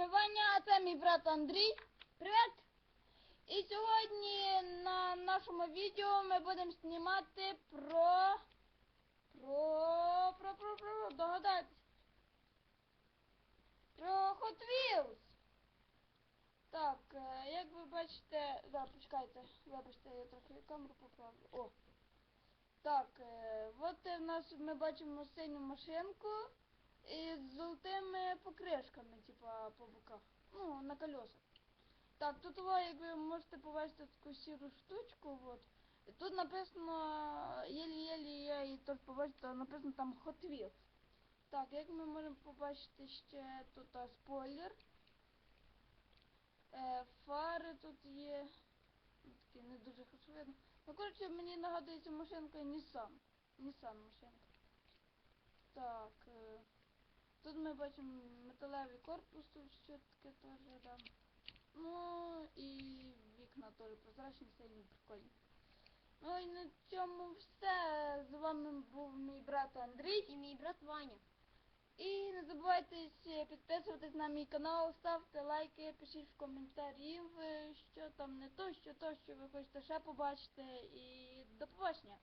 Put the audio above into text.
вами Ваня, а це мій брат Андрій. Привіт! І сьогодні на нашому відео ми будемо знімати про... Про... Про... Про... Про... Догадайтесь. Про Hot Wheels. Так, е, як ви бачите... Да, почекайте, вибачте, я трохи камеру поправлю. О! Так, е, от в нас ми бачимо синю машинку із золотими покришками, типа по боках. Ну, на колесах. Так, тут ви, як ви можете побачити таку сіру штучку, от. Тут написано, єлі-єлі я її теж побачила, написано там Hot Wheels. Так, як ми можемо побачити ще тут а, спойлер. Е, фари тут є. Ну, Такі не дуже хорошо видно. Ну, коротше, мені нагадує ця машинка Nissan. Nissan машинка. Так. Ми бачимо металевий корпус, тут що таке теж там. Ну і вікна теж прозрачні, сильні, прикольні. Ну і на цьому все. З вами був мій брат Андрій. І мій брат Ваня. І не забувайте підписуватись на мій канал, ставте лайки, пишіть в коментарі, е, що там не то, що то, що ви хочете ще побачити. І до побачення.